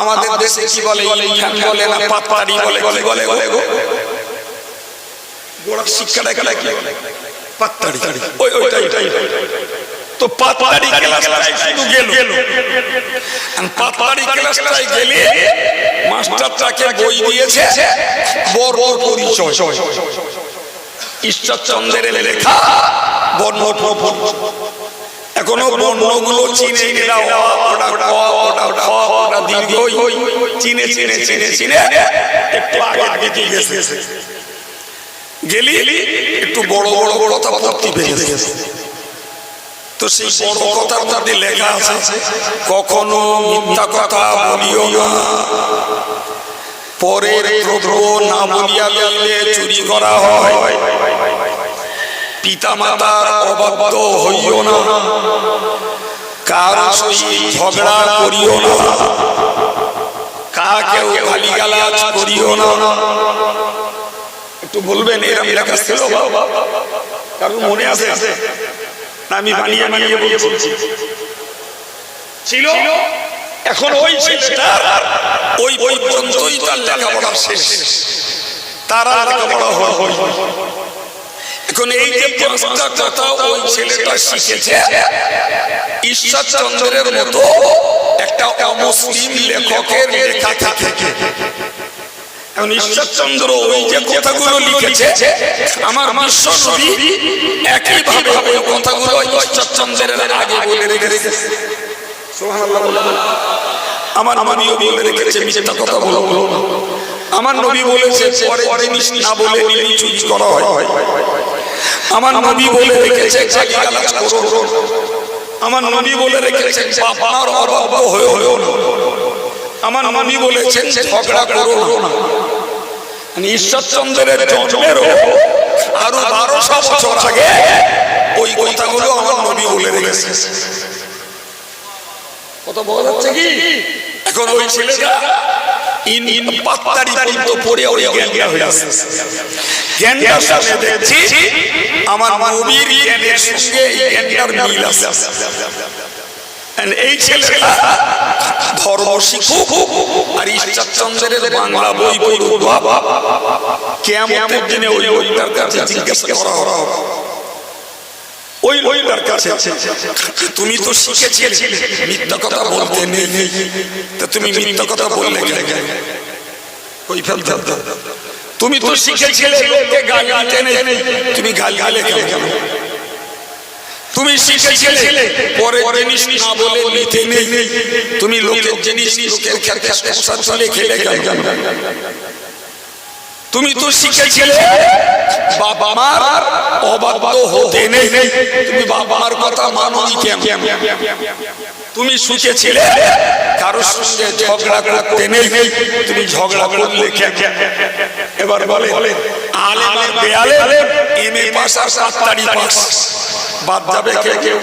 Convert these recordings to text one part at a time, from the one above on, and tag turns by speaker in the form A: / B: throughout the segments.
A: আমাদের দেশে কি বলে? ইলখান বলে? না পাতারি বলে কি বলে বলে গো? গোড়া শিক্ষাটা কি? কি? পাতারি ওই ওইটাই। তো পাতারি ক্লাসটাই শুধু গেল। পাতারি ক্লাসটাই গেলে মাস্টারটাকে বই দিয়েছে বড় পরিচয়। ঈশ্বরচন্দ্রের লেখা বর্ণ এখনও বর্ণগুলো চিনে ওটা ওটা ওটা দীর্ঘ চিনে চিনে চিনে চিনে একটু আগে গেছে। গেলি একটু বড় বড় বড় কথা পড়তে পেরে গেছে। তো সেই বড় কথার মধ্যে লেখা আছে কখনো মিথ্যা কথা বলিও না। পরের দ্রব্য না বলিয়া লইলে চুরি করা হয়। পিতা মাতার অবাধ্য হইও না। কার সহিত ঝগড়া করিও না। কাকেও গালিগালাজ করিও না। একটু বলবেন এরম লেখা ছিল কারণ মনে আছে? না আমি বানিয়ে বানিয়ে বলছি। ছিল? এখন ওই ছেলেটার ওই ওই পর্যন্তই তার লেখাপড়া শেষ। তারা লেখাপড়া হয় এখন এই যে পাঁচটা কথা ওই ছেলেটা শিখেছে। ঈশ্বরচন্দ্রের মতো একটা অমুসলিম লেখকের লেখা থেকে। এখন ঈশ্বরচন্দ্র ওই যে কথাগুলো লিখেছে আমার বিশ্ব নবী একই ভাবে ওই কথাগুলো ঈশ্বরচন্দ্রের আগে বলে রেখেছে। বলে বলে। আমার নবীও বলে রেখেছে মিথ্যা কথা বলো। বলো আমার নবী বলেছে পরে জিনিস না বলে নিলে চুরি করা হয়। আমার নবী বলে রেখেছে। আমার নবী বলে রেখেছেন হয়ে না। আমার নবী বলেছেন ঝগড়া করো না। মানে ঈশ্বরচন্দ্রের জন্মেরও আরও বারোশো বছর আগে ওই কথাগুলো আমার নবী বলে রেখেছে কথা বলা যাচ্ছে কি? এখন ওই ছেলেটা ইন ইন পাত্তারি পর্যন্ত পড়ে জ্ঞানটা হয়ে আছে জ্ঞানটার সাথে দেখছি আমার নবীর জ্ঞানের সঙ্গে জ্ঞানটার মিল আছে। এই ছেলেটা ধর্ম শিখুক আর ঈশ্বরচন্দ্রের বাংলা বই পড়ুক। কেমন দিনে ওই ওইটার কাছে জিজ্ঞাসা করা ওই ওইটার কাছে। তুমি তো শিখেছিলে মিথ্যা কথা বলতে নেই। তা তুমি মিথ্যা কথা বললে কেন? ওই ফেলতে তুমি তো শিখেছিলে লোককে গাল দিতে নেই। তুমি গাল গালে কেন? তুমি শিখেছিলে পরে জিনিস না বলে নিতে নেই। তুমি লোকের জিনিস লোকের খেতে সংসার চলে খেলে কেন? তুমি তো শিখেছিলে বাবা মার অবাধ্য হতে নেই। তুমি বাবা মার কথা মানোনি কেন? তুমি শিখেছিলে কারোর সঙ্গে ঝগড়া করতে নেই। তুমি ঝগড়া করলে কেন? এবার বলে আলেম আর বেয়ালে এম এ পাস আর সাতটারি পাস। বাদ যাবে কে কেউ?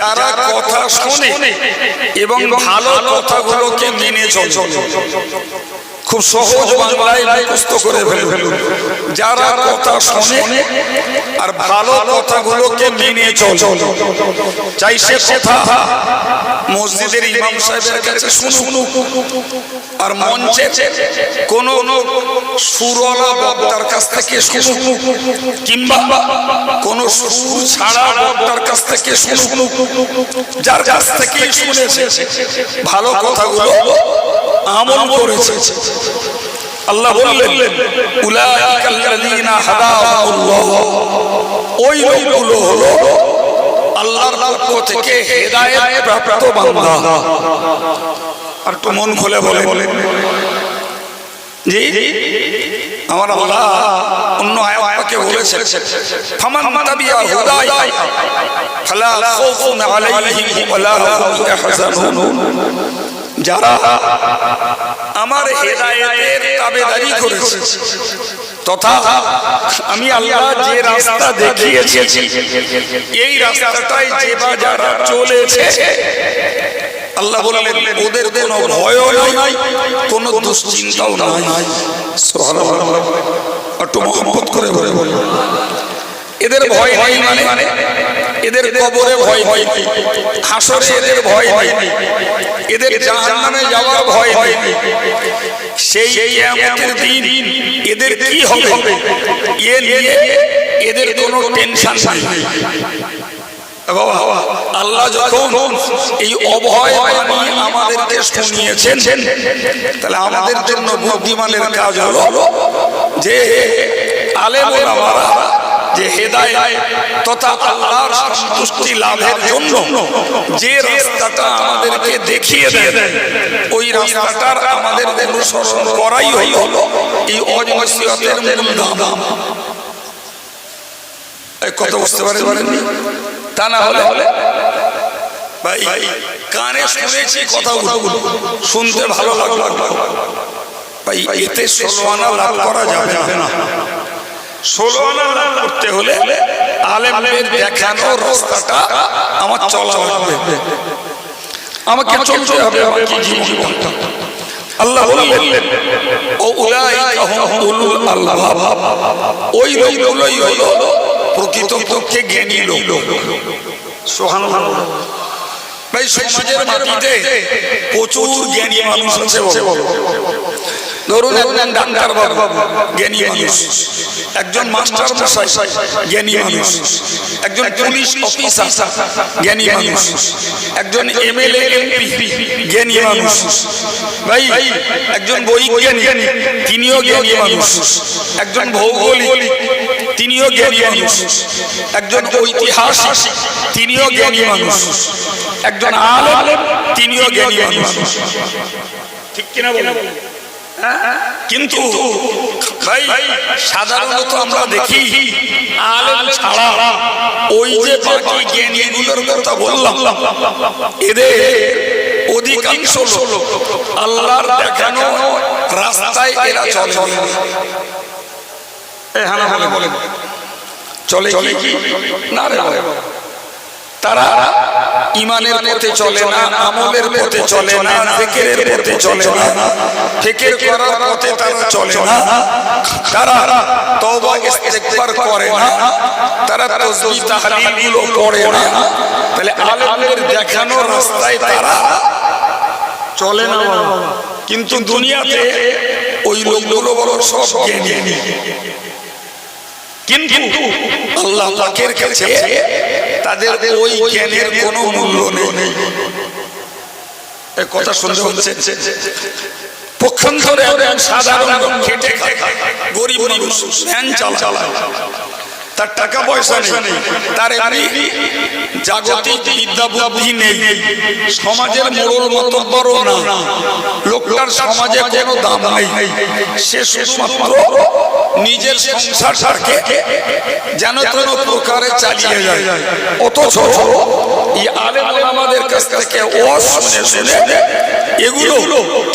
A: যারা কথা শোনে এবং ভালো কথাগুলোকে মেনে চলে। খুব সহজ বাংলায় মুখস্থ করে ফেলুন। যারা কথা শোনে আর ভালো কথাগুলোকে মেনে চল। চাই সে কথা মসজিদের ইমাম সাহেবের কাছে শুনুন আর মঞ্চে কোন সুরলা বক্তার কাছ থেকে শুনুন কিংবা কোন সুর ছাড়া বক্তার কাছ থেকে শুনুন যার কাছ থেকে শুনেছে। ভালো কথাগুলো আমল করেছে। আল্লাহ বললেন ওই লোকগুলো হলো আল্লাহর পক্ষ থেকে হেদায়েত প্রাপ্ত বান্দা। আর একটু মন খুলে বলে বলেন। জি, আমার আল্লাহ অন্য আয়াতকে বলেছেন, ফামান তাবিয়া হুদাই, ফালা খাউফুন আলাইহিম ওয়ালা হুম ইয়াহজানুন। যারা আমার হেদায়েতের তাবেদারি করেছে। তথা আমি আল্লাহ যে রাস্তা দেখিয়েছি এই রাস্তাটাই যে বা যারা চলেছে আল্লাহ বললেন ওদের কোনো ভয়ও নাই কোনো দুশ্চিন্তাও নাই। সুবহানাল্লাহ। একটু মোহাম্মত করে বলে বলে এদের ভয় নেই মানে এদের কবরে ভয় নেই। হাসরে এদের ভয় নেই। এদের জাহান্নামে যাওয়ার ভয় নেই। সেই কিয়ামতের দিন এদের কি হবে? এ নিয়ে এদের কোনো টেনশন নেই। আল্লাহ এই অভয় তাহলে আমাদের জন্য বুদ্ধিমানের কাজ হলো যে আলেম ওলামারা যে হেদায় তথা আল্লাহর সন্তুষ্টি লাভের জন্য যে রাস্তাটা আমাদেরকে দেখিয়ে দেয়, ওই রাস্তাটার আমাদের অনুসরণ করাই হলো এই দাম এই কত বুঝতে পারে পারেননি তা না হলে হলে ভাই, কানে শুনেছি কথাগুলো, শুনতে ভালো লাগল। ভাই, এতে আনা লাভ করা যাবে না। ষোলো আনা করতে হলে আলেমদের দেখানো রাস্তাটা আমার চলা লাগবে। আমাকে চলতে হবে আমার কি জীবনটা আল্লাহ বললেন ও উলাইকা হুম উলুল আলবাব ওই লোকগুলোই হলো প্রকৃত পক্ষে জ্ঞানী লোক। সুবহানাল্লাহ। ভাই সমাজের মাটিতে প্রচুর জ্ঞানী মানুষ আছে বলো। ধরুন একজন ডাক্তার বাবু জ্ঞানী মানুষ। একজন মাস্টার মশাই জ্ঞানী মানুষ। একজন পুলিশ অফিসার জ্ঞানী মানুষ। একজন এমএলএ এমপি জ্ঞানী মানুষ। ভাই একজন বৈজ্ঞানিক তিনিও জ্ঞানী মানুষ। একজন ভৌগোলিক তিনিও জ্ঞানী মানুষ। একজন ঐতিহাসিক তিনিও জ্ঞানী মানুষ। একজন আলেম তিনিও জ্ঞানী মানুষ। ঠিক কিনা বলেন? কিন্তু ভাই, সাধারণত আমরা দেখি আলেম ছাড়া ওই যে বাকি জ্ঞানীগুলোর কথা বললাম, এদের অধিকাংশ লোক আল্লাহর দেখানো রাস্তায় এরা চলে। হ্যাঁ বলেন। চলে কি? না রে। তারা ইমানের পথে চলে না, আমলের পথে চলে না ফিকিরের পথে চলে না, ফিকির করার পথে তারা চলে না। তারা তওবা, ইস্তেগফার করে না, তারা তাসবিহ তাহলিলগুলো পড়ে না। তাহলে আলেমদের দেখানো রাস্তায় তারা চলে না বাবা। কিন্তু দুনিয়াতে ওই লোকগুলো বড় সব জ্ঞানী। কিন্তু আল্লাহ পাকের কাছে তাদের ওই জ্ঞানের কোনো মূল্য নেই। কথা শুনতে হচ্ছে। পক্ষান্তরে সাধারণ খেটে গরিব মানুষ ভ্যান চালায়। তার টাকা পয়সা নেই। তার এমনি জাগতিক বিদ্যা বুদ্ধি নেই। সমাজের মোড়ল মতো বড় না। লোকটার সমাজে কোনো দাম নেই। সে শুধুমাত্র নিজের সংসারটাকে যেন তেন প্রকারে চালিয়ে যায়। অথচ এই আলেম আমাদের কাছ থেকে ও শুনে শুনে এগুলো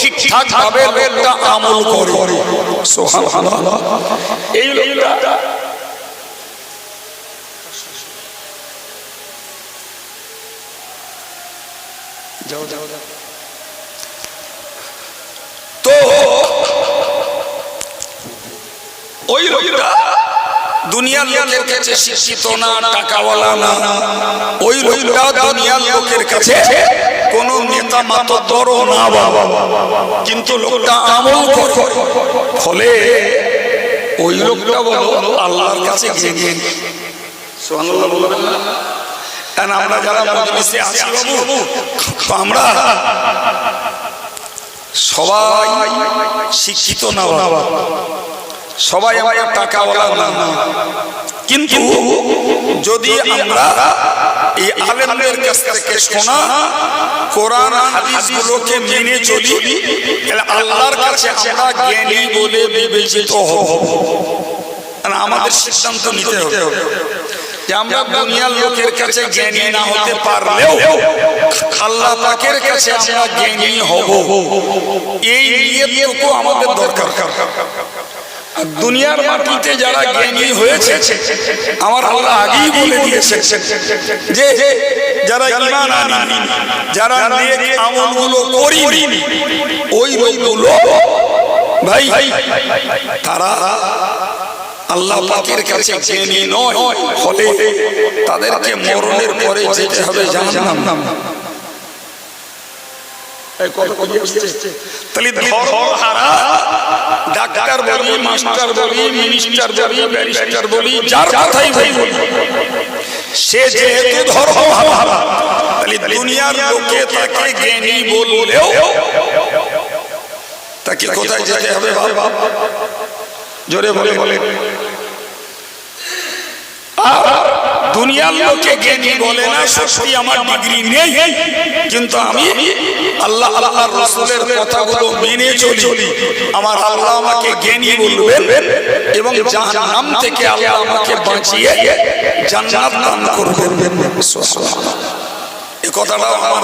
A: ঠিকঠাক ভাবে লোকটা আমল করে। সুবহানাল্লাহ। এই লোকটা যাও যাও যাও। তো ওই লোকটা দুনিয়ার লোকের কাছে শিক্ষিত না, টাকাওয়ালা না। ওই লোকটা দুনিয়ার লোকের কাছে কোন নেতা মাতব্বর না বাবা। কিন্তু লোকটা আমল করে। ফলে ওই লোকটা বলো আল্লাহর কাছে গিয়ে গিয়ে। বলবেন না কারণ আমরা যারা মজলিসে আছি বাবু আমরা সবাই শিক্ষিত না বাবা। সবাই আমার টাকাওয়ালা না। কিন্তু যদি আমরা এই আলেমদের কাছ থেকে শোনা, কোরআন হাদিসগুলোকে মেনে চলি, তাহলে আল্লাহর কাছে আমরা জ্ঞানী বলে বিবেচিত হব। আমাদের সিদ্ধান্ত নিতে হবে। আমরা দুনিয়ার লোকের কাছে জ্ঞানী না হতে পারলেও আল্লাহ পাকের কাছে আমরা জ্ঞানী হব এই নিয়তটুকু আমাদের দরকার আর দুনিয়ার মাটিতে যারা জ্ঞানী হয়েছে আমার আল্লাহ আগেই বলে দিয়েছে যে যারা ইমান আনি যারা নেক আমলগুলো করিনি ওই লোকগুলো ভাই তারা আল্লাহ পাকের কাছে জ্ঞানী নয়। ফলে তাদেরকে মরণের পরে যেতে হবে জাহান্নাম। ধর্মহারা ডাক্তার বলি মাস্টার বলি মিনিস্টার বলি ব্যারিস্টার বলি যার কথাই বলি। সে যেহেতু তাহলে দুনিয়ার লোকে তাকে জ্ঞানী বললেও তাকে কোথায় যেতে হবে বাবা জোরে বলে বলে। দুনিয়ার লোকে জ্ঞানী বলে না, সত্যি আমার ডিগ্রি নেই। কিন্তু আমি আল্লাহ, আল্লাহর রাসূলের কথাগুলো মেনে চলি। আমার আল্লাহ আমাকে জ্ঞানী বলবেন এবং জাহান্নাম থেকে আল্লাহ আমাকে বাঁচিয়ে জান্নাত দান করবেন। এই কথাটা আমার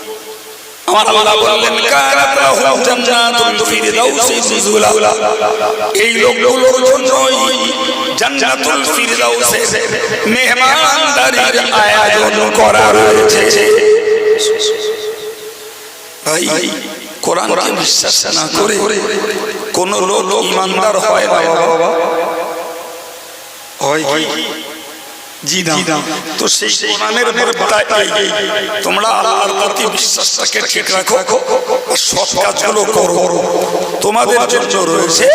A: আমার আল্লাহ বললেন কানাত লাহুম জান্নাতুল ফিরদাউসি নুজুলা। এই লোকগুলোর জন্যই জান্নাতুল ফিরদাউসে মেহমানদারির আয়োজন করা রয়েছে ভাই কোরআনকে বিশ্বাস না করে কোন লোক ইমানদার হয় না বাবা। হয় কি? জি না তো সেই কোরআনের বার্তা এই তোমরা আল্লাহর প্রতি বিশ্বাসটাকে ঠিক রাখো সৎ কাজগুলো করো। তোমাদের জন্য রয়েছে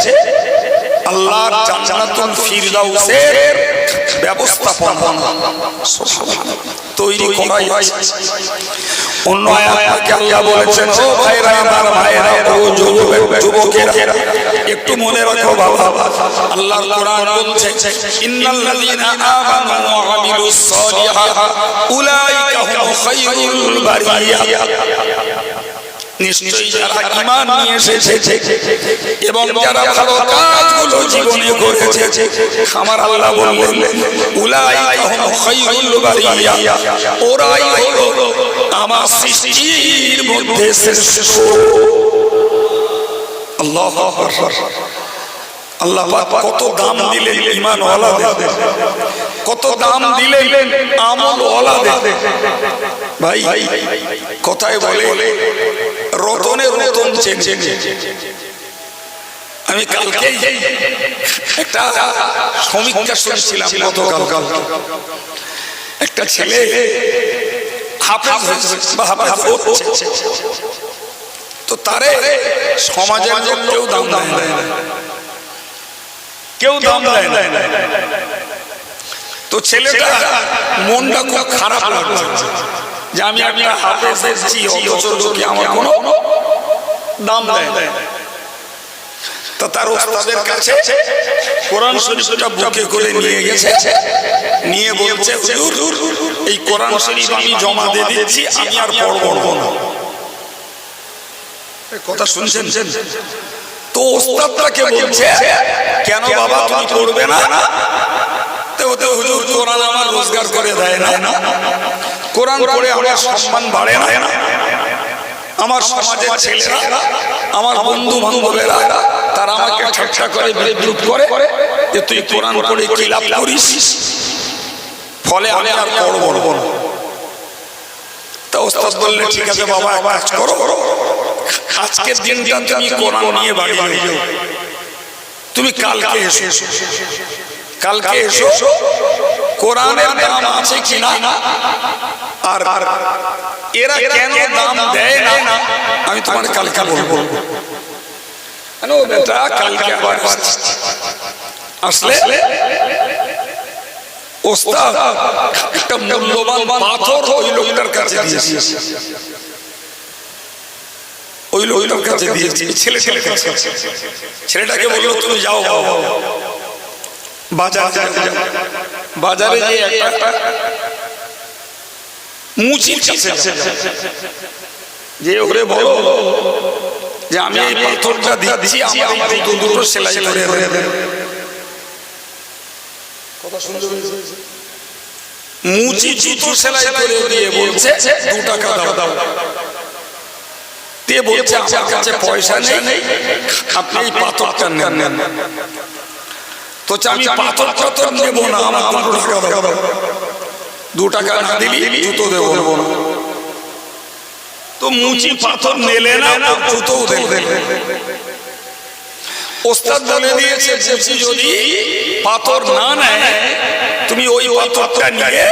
A: আল্লাহর জান্নাতুল ফিরদাউসের ব্যবস্থাপনা। তৈরি করাই হয়েছে। অন্য আয়াতে আল্লাহ বলেছেন, ও ভাইরা, আমার ভাইরা, ও একটু মনে রাখো বাবা। আল্লাহর কোরআন বলছে, ইন্নাল্লাযীনা আমানু ওয়া আমিলুস সালিহাত, উলাইকা হুম খায়রুল বারিয়া। এবং আমার আল্লাহ খায়রুল বারিয়া। ওরাই আমার সৃষ্টির মধ্যে শ্রেষ্ঠ। কত দাম দিলেন ইমান কত দাম দিলেন আমল ভাই, কথায় বলে, রতনে রতন চেন আমি কালকে একটা সমীক্ষা শুনছিলাম গতকাল। একটা ছেলে হাফেজ বা হাফেজ তো তারে সমাজের লোক কেউ দাম দেয় না। কেউ দাম দেয় না। তো ছেলেটা মনটা খুব খারাপ লাগছে যে আমি একটা হাতে এসেছি অথচ লোকে আমার কোনো দাম দেয় না। তা তার ওস্তাদের কাছে কোরআন শরীফটা বুকে করে নিয়ে গেছে। নিয়ে বলছে হুজুর এই কোরআন শরীফ আমি জমা দিয়ে দিচ্ছি আমি আর পড়ব না। কথা শুনছেন? তো ওস্তাদটাকে বলছে কেন বাবা তুমি পড়বে না? তো ওতে হুজুর কোরআন আমার রোজগার করে দেয় না। না কোরআন পড়ে আমার সম্মান বাড়ে না। না। আমার সমাজের ছেলেরা আমার বন্ধু বান্ধবেরা তারা আমাকে ঠাট্টা করে বিদ্রুপ করে যে তুই কোরআন পড়ে কি লাভ করিস? ফলে আমি আর পড়ব না। তা ওস্তাদ বললে ঠিক আছে বাবা এক কাজ করো। আজকের দিনটা তুমি কোরআন নিয়ে বাড়ি যাও তুমি কালকে এসো। কালকে এসো। কোরআনের দাম আছে কিনা? আর এরা কেন দাম দেয় না? আমি তোমার কালকে বলব। ও বেটা কালকে আবার আসলে? ওস্তাদ একটা মূল্যবান পাথর ওই লোকটার কাছে দিয়েছে। ওই লোকটার কাছে দিয়েছি। কাছে ছেলেটাকে বলল তুমি যাও বাজার বাজারে যে একটা মুচির কাছে যে ওরে বলো যে আমি এই পাথরটা দিচ্ছি আমার দুটো দুটো সেলাই করে দেবে। কথা মুচি জুতো সেলাই করে দিয়ে বলছে দু টাকা দাও দাও। দিয়ে বলছে আমার কাছে পয়সা নেই। আপনি এই পাথরটা নেন। নেন তো আমি পাথর পাথর নেব না আমার দুটো টাকা দাও দু টাকা না দিলি জুতো দেবো দেবো না। তো মুচি পাথর নেলে না জুতোও দেবে ওস্তাদ বলে দিয়েছে মুচি যদি পাথর না নেয় তুমি ওই পাথরটা নিয়ে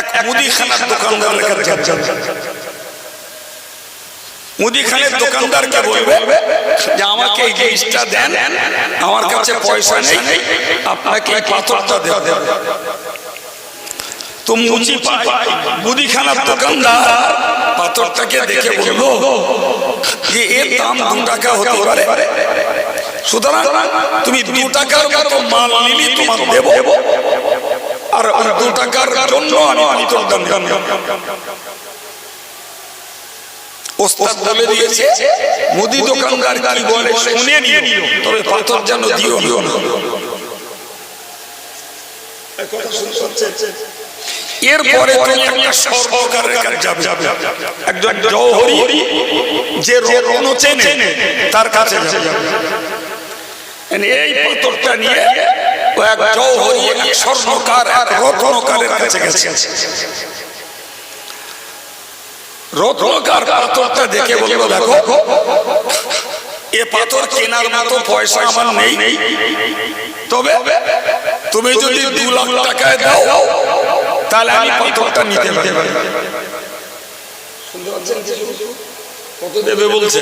A: এক মুদিখানার দোকানদারের কাছে মুদিখানের দোকানদারকে বলবে যে আমাকে এই জিনিসটা দেন আমার কাছে পয়সা নেই আপনাকে এই পাথরটা দেওয়া দেবে। তো মুচি পাই মুদিখানার দোকানদার পাথরটাকে দেখে বলল যে এর দাম দু টাকা হতে পারে। সুতরাং তুমি দু টাকার মতো মাল নিলি তোমার দেবো। আর দু টাকার জন্য আমি পাথর দাম ওস্তাদ বলে দিয়েছে মুদি দোকানদার কি বলে শুনে নিও। তবে পাথর যেন দিও দিও না। এরপরে তুমি একটা সর্বকারের কাছে যাবে। একজন জৌহরি যে রণ চেনে তার কাছে যাবে। মানে এই পাথরটা নিয়ে ও এক জৌহরি এক স্বর্ণকার এক রত্নকারের কাছে গেছে। রত্নকার পাথরটা দেখে বলব দেখো এ পাথর কেনার মতো পয়সা আমার নেই তবে তুমি যদি দু লাখ টাকায় দাও তাহলে আমি পাথরটা নিতে পারি দেবে বলছে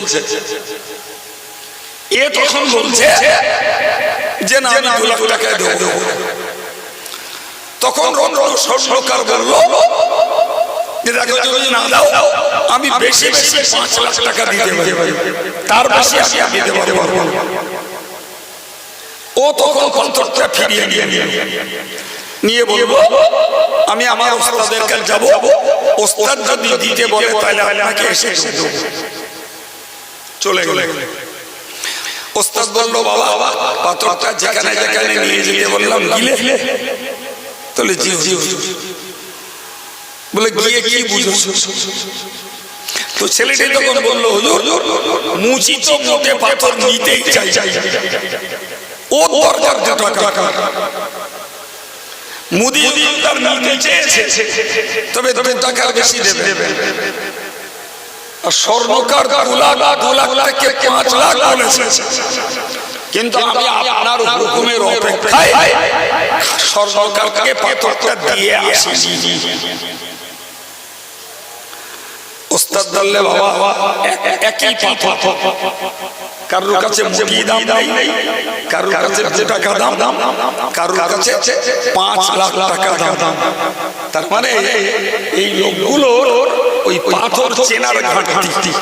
A: এ তখন বলছে যে না আমি দু লাখ টাকায় দেবো তখন রত্ন স্বর্ণকার বলল দেখো যদি না দাও আমি বেশি বেশি পাঁচ লাখ টাকা দিতে পারি। তার বেশি আমি আমি দিতে পারব। ও তখন কন্ট্রাক্টটা ফিরিয়ে নিয়ে নিয়ে নিয়ে বলব আমি আমার ওস্তাদের কাছে যাব। ওস্তাদ যদি দিতে বলে তাহলে আপনাকে এসে দেবো। চলে গেলে। ওস্তাদ বলল বাবা পাথরটা যেখানে যেখানে নিয়ে যেতে বললাম গিলে তাহলে জি জি। বলে গিয়ে কি বুঝো তো ছেলেটি তখন বলল হুজুর মুচি তো মোটে পাথর নিতেই চাই। ও দরকার দু টাকা মুদি দোকানদার নিতে চেয়েছে তবে দু টাকার বেশি দেবে। আর স্বর্ণকার দু লাখ থেকে পাঁচ লাখ বলেছে। কিন্তু আমি আপনার হুকুমের অপেক্ষায়। স্বর্ণকারকে পাথরটা দিয়ে আসি ওস্তাদ বললে, বাবা এক- একই কারোর কাছে মুটি দাম নাই, কারোর কাছে টাকা দাম দাম কারোর কাছে পাঁচ লাখ টাকা দাম। দাম তার মানে এই লোকগুলোর ওই পাথর চেনার ঘাটতি।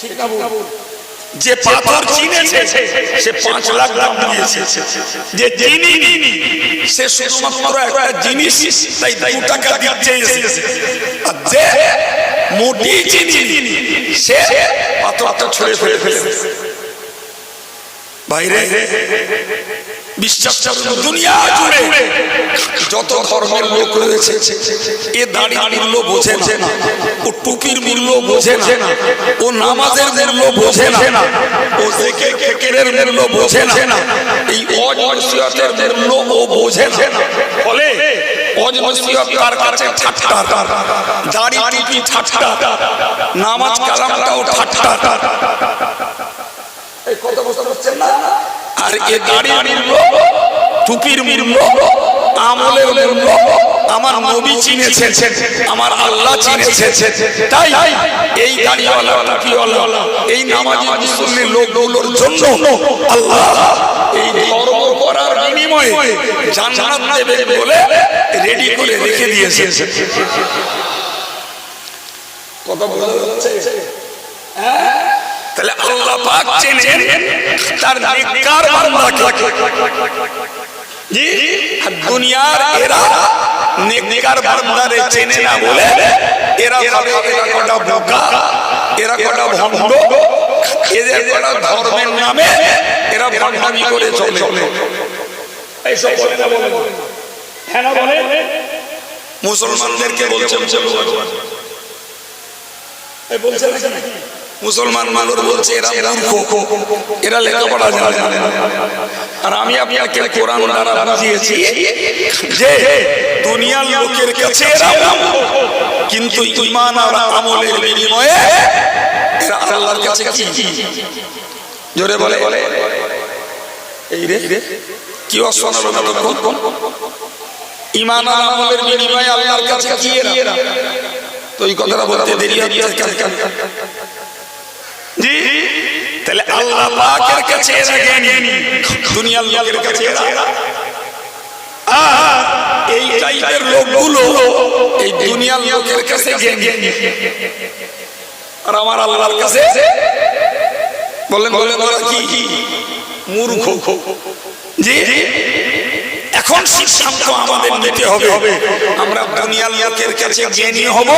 A: ঠিক না? যে পাথর চিনেছে সে পাঁচ লাখ দাম দিয়েছে। যে চিনি সে শুধুমাত্র একটা জিনিস তাই দু টাকা দিচ্ছে আর যে মোটি চিনি সে পাথর পাথরটা ছুঁড়ে ফেলে ফেলে বাইরে বিশ্বাস দুনিয়া জুড়ে যত ধর্মের লোক রয়েছে, এ দাড়ির মূল্য বোঝে না, ও টুপির মূল্য বোঝে না, ও নামাজের মূল্য বোঝে না, ও জেকে ফেকেরের মূল্য বোঝে না, এই অজনসিয়তের মূল্য ও বোঝে না। ফলে অজনসিয়ত তার কাছে ঠাট্টা? দাড়ি, টুপি ঠাট্টা, নামাজ কালামটাও ঠাট্টা। আর এ দাড়ির মূল্য, টুপির মূল্য আমলের মূল্য আমার নবী চিনেছেন আমার আল্লাহ চিনেছেন। তাই এই দাড়িওয়ালা টুপিওয়ালা এই নামাজি মুসল্লি লোকগুলোর জন্য আল্লাহ এই ধর্ম করার বিনিময়ে জান্নাত দেবে বলে রেডি করে রেখে দিয়েছে কথা বলা যাচ্ছে? তাহলে আল্লাহ পাক চেনেন তার নেককার বান্দাকে। জি দুনিয়ার এরা নেককার বান্দারে চেনে না বলে এরা ভাবে এরা কটা বোকা এরা কটা ভণ্ড এদের কটা ধর্মের নামে এরা ভণ্ডামি করে চলে। এইসব বলে না বলে হ্যাঁ না বলে মুসলমানদেরকে বলছেন চলো এই বলছে নাকি? মুসলমান মানুষ বলছে এরা মূর্খ। এরা লেখাপড়া জানে না। আর আমি আপনাকে কোরআন দ্বারা বুঝিয়েছি যে দুনিয়ার লোকের কাছে এরা। কিন্তু ইমান আর আমলের বিনিময়ে এরা আল্লাহর কাছে কি? জোরে বলে। বলে। এই রে কি কোন ইমান আর আমলের বিনিময়ে আল্লাহর কাছে কি এরা? তো এই কথাটা বলতে দেরি হচ্ছে? জি তাহলে আল্লাহ পাকের কাছে এরা জ্ঞানী। দুনিয়ার লোকের কাছে এরা। এই টাইপের লোকগুলো এই দুনিয়ার লোকের কাছে জ্ঞানী। আর আমার আল্লাহর কাছে বলেন বলেন ওরা কি? মূর্খ। জি এখন সিদ্ধান্ত আমাদের নিতে হবে, আমরা দুনিয়ার লোকের কাছে জ্ঞানী হব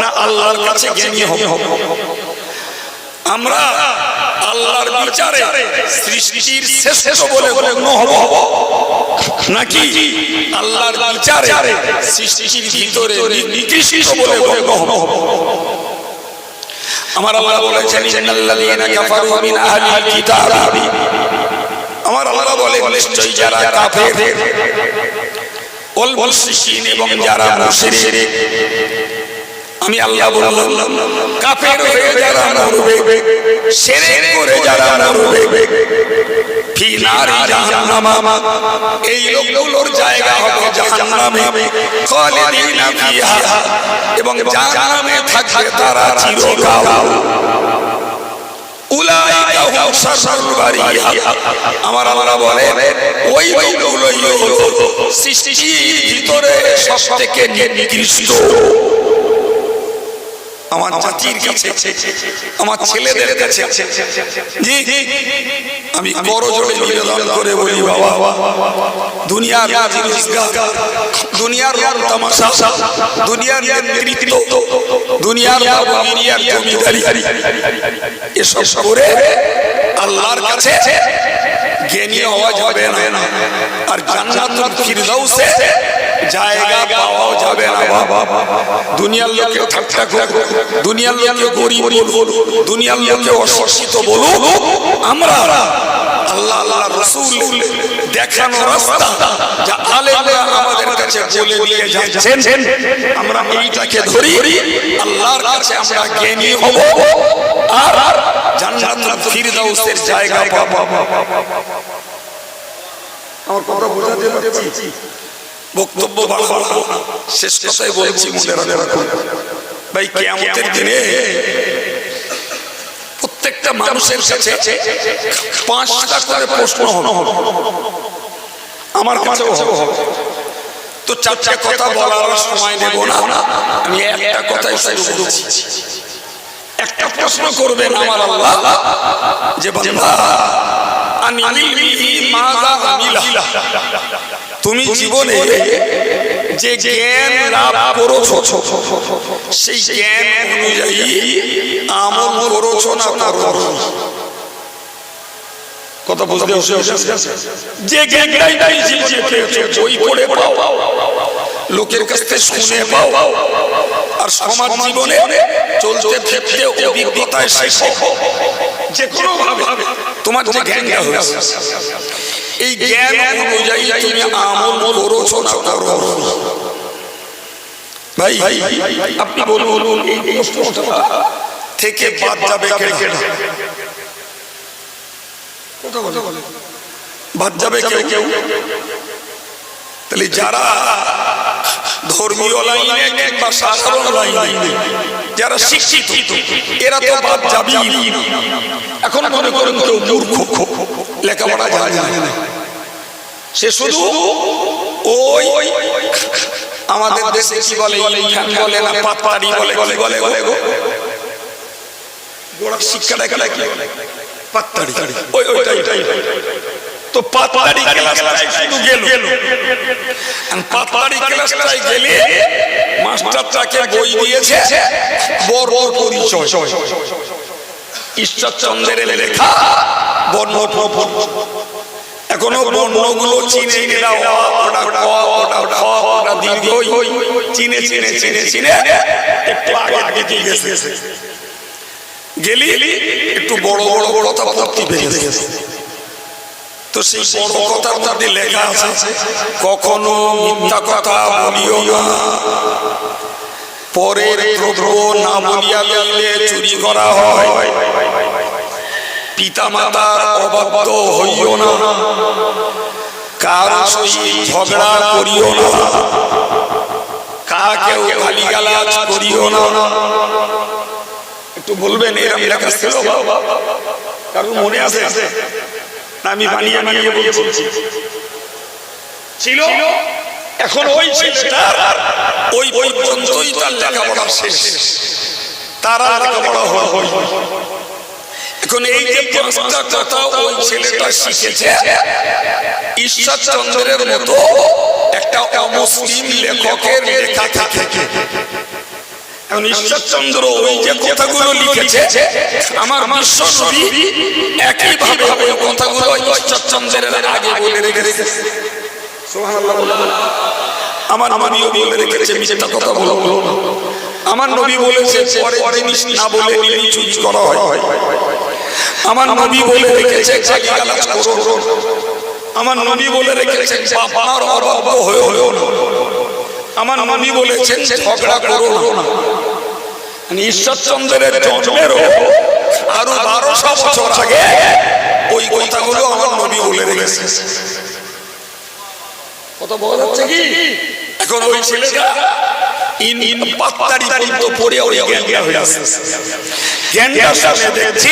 A: না আল্লাহর কাছে জ্ঞানী হব? আমরা আল্লাহর বিচারে সৃষ্টির শ্রেষ্ঠ বলে গণ্য হব। নাকি? আল্লাহর বিচারে সৃষ্টির ভিতরে নিকৃষ্ট বলে গণ্য হব। আমার আল্লাহ বলেছেন ইন্নাল্লাযীনা কাফারু মিন আহলিল কিতাবি। আমার আল্লাহ বলে নিশ্চয়ই যারা কাফের ওয়াল মুশরিকিন এবং যারা মুশরিক আমি আল্লাহ বললাম কাফের হয়ে যারা মরবে শিরক করে যারা মরবে। ফি নারি জাহান্নাম। এই লোকগুলোর জায়গা হবে জাহান্নামে। খালিদিনা ফিহা। এবং জাহান্নামে থাকবে তারা চিরকাল। আমার আল্লাহ বলে ওই লোকগুলোই সৃষ্টির ভিতরে সবথেকে নিকৃষ্ট। আমার জাতির কাছে আমার ছেলেদের কাছে। জি আমি বড় জোরে নিবেদন করে বলি বাবা। দুনিয়ার দুনিয়ার তামাশা দুনিয়ার নেতৃত্ব দুনিয়ার দুনিয়ার জমিদারি। এসব করে আল্লাহর কাছে জ্ঞানী হওয়া যাবে না। আর জান্নাতুল ফিরদাউসে জায়গা পাওয়া যাবে না বাবা। দুনিয়ার লোকে ঠাট্টা করো দুনিয়ার লোকে গরিব বলুন দুনিয়ার লোকে অশিক্ষিত বলুন। আমরা আল্লাহ আল্লাহ রসুল দেখানো রাস্তা যা আলেমরা আমাদের কাছে বলে দিয়ে যাচ্ছেন আমরা এইটাকে ধরি আল্লাহর কাছে আমরা জ্ঞানী হব। আর জান্নাতুল ফিরদাউসের জায়গা পাবো। আমার কথা বোঝাতে পারছি বক্তব্য বাড়াবো শেষ কথাই বলছি মনে রাখুন ভাই, কেয়ামতের দিনে প্রত্যেকটা মানুষের কাছে পাঁচটা করে প্রশ্ন হবে। আমার কাছেও হবে। তো চারটে কথা বলার সময় নেব না। আমি একটা কথাই শুধু বলছি একটা প্রশ্ন করবেন আমার আল্লাহ, যে আমিলা তুমি জীবনে যে জ্ঞান লাভ করেছ সেই জ্ঞান অনুযায়ী আমল করেছ না করো কথা বুঝতে যে জ্ঞানটাই জীবনে পেয়েছ বই পড়ে পাও। লোকের কাছ থেকে শুনে পাও। আর সমাজ জীবনে চলতে ফিরতে অভিজ্ঞতায় শেখো। যে কোনো ভাবে তোমার যে জ্ঞানটা হয়েছে এই জ্ঞান অনুযায়ী তুমি আমল করো করো ভাই আপনি বলুন এই প্রশ্নটা থেকে বাদ যাবে কেউ বাদ যাবে কেউ? কেউ? তাহলে যারা ধর্মীয় সাধারণ যারা শিক্ষিত, এরা তো এখন কেউ লেখাপড়া সে শুধু ওই আমাদের দেশে কি বলে বলে না বলে, কি বলে বলে গো কি? পাততাড়ি ওই তো গেল। বই ঈশ্বরচন্দ্রের লেখা বর্ণ এখনও বর্ণগুলো চিনে চিনে চিনে চিনে চিনে একটু আগে গেছে। গেলি একটু বড় বড় বড় কথা পড়তে পেরেছে তো সেই বড় কথার মধ্যে লেখা আছে কখনো মিথ্যা কথা বলিও না। পরের দ্রব্য না বলিয়া লইলে চুরি করা হয়। পিতা মাতার অবাধ্য হইও না। কার সহিত ঝগড়া করিও না। কাকেও গালি গালাজ করিও না। একটু বলবেন এরম লেখা ছিল কারণ মনে আছে? আমি বানিয়ে বানিয়ে বলছি। ছিল? এখন ওই ওই ওই পর্যন্তই তার লেখাপড়া শেষ। তারা লেখাপড়া হল এখন এই যে পাঁচটা কথা ওই ছেলেটা শিখেছে ঈশ্বরচন্দ্রের মতো একটা অমুসলিম লেখকের লেখা থেকে। এখন ঈশ্বরচন্দ্র ওই যে কথাগুলো লিখেছে আমার বিশ্ব নবী একই ভাবে ওই কথাগুলো ঈশ্বরচন্দ্রের আগে বলে রেখেছে। আমার নবীও বলে রেখেছে মিথ্যা কথা বলো। আমার নবী বলেছে পরে জিনিস না বলে নিলেই চুরি করা হয়। আমার নবী বলে রেখেছে গালিগালাজ করো। না। আমার নবী বলে রেখেছে বাবার অভাব হয়ে হয়েও আমার নবী বলেছেন ঝগড়া করো না। ঈশ্বরচন্দ্রের জন্মেরও আরও বারোশো বছর আগে ওই কথাগুলো আমার নবী বলে রেখেছে কথা বলা যাচ্ছে কি? এখন ওই ছেলেটা ইন ইন পাত্তারি পর্যন্ত পড়ে ওই জ্ঞান হয়ে আছে জ্ঞানটার সামনে দেখছি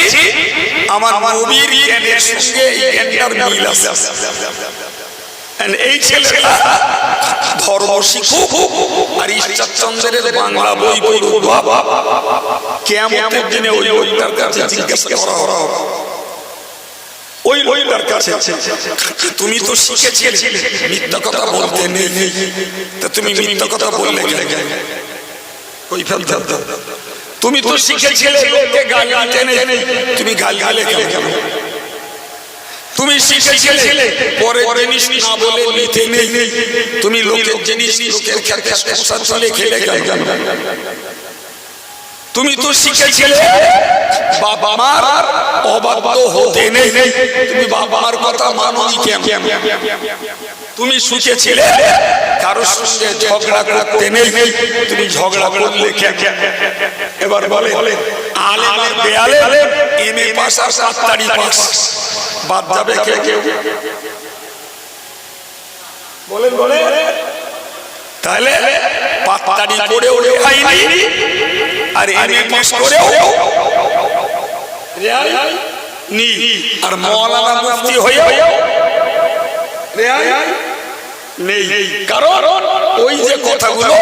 A: আমার নবীর জ্ঞানের সঙ্গে এই জ্ঞানটার মিল আছে। তুমি তো শিখেছিলে, মিথ্যা কথা বলতে নেই। তা তুমি মিথ্যা কথা বললে ওই ফেলতে তুমি তো শিখেছিলে গাল নেই। তুমি গাল গালে কেন? তুমি শিখেছিলে পরে জিনিস না বলে নিতে নেই। তুমি লোকের জিনিস লোকের খেতে সংসার চলে খেলে গেল। তুমি তো শিখেছিলে বাবা মার অবাধ্য হতে নেই। তুমি বাবা মার কথা মানো কেন? তুমি শিখেছিলে কারোর সঙ্গে ঝগড়া করতে নেই। তুমি ঝগড়া করলে এবার বলে আলেম আর বেআলেম এম এ পাস আর সাতটারি পাস বাদ যাবে কে কেউ? বলেন বলে তাহলে পাত্তারি রেহাই নেই। আর এমএ পাস করেও রেহাই নি আর মৌলানা মুফতি হয়েও রেহাই নেই। কারণ ওই যে কথাগুলো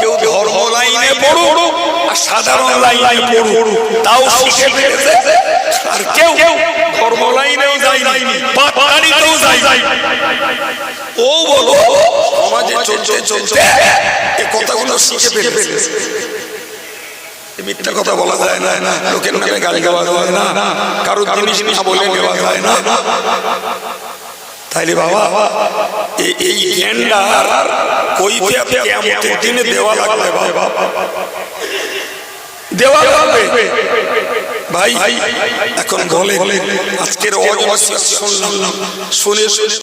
A: কেউ ধর্ম লাইনে পড়ুক আর সাধারণ লাইনে পড়ুক তাও শিখে ফেলেছে। আর কেউ ধর্ম লাইনেও যায়নি পাতারিতেও যায় ও বলো সমাজে চলতে চলতে এ কথাগুলো শিখে ফেলেছে। মিথ্যা কথা বলা যায় না লোকের নামে গালি গাওয়া যায় না কারও জিনিস না বলে নেওয়া যায় না। তাইলে বাবা এই জ্ঞানটা কইতে কেমতের দিনে দেওয়া লাগবে বাবা। দেওয়া লাগবে। ভাই, এখন বলে আজকের শুনলাম শুনে শুনে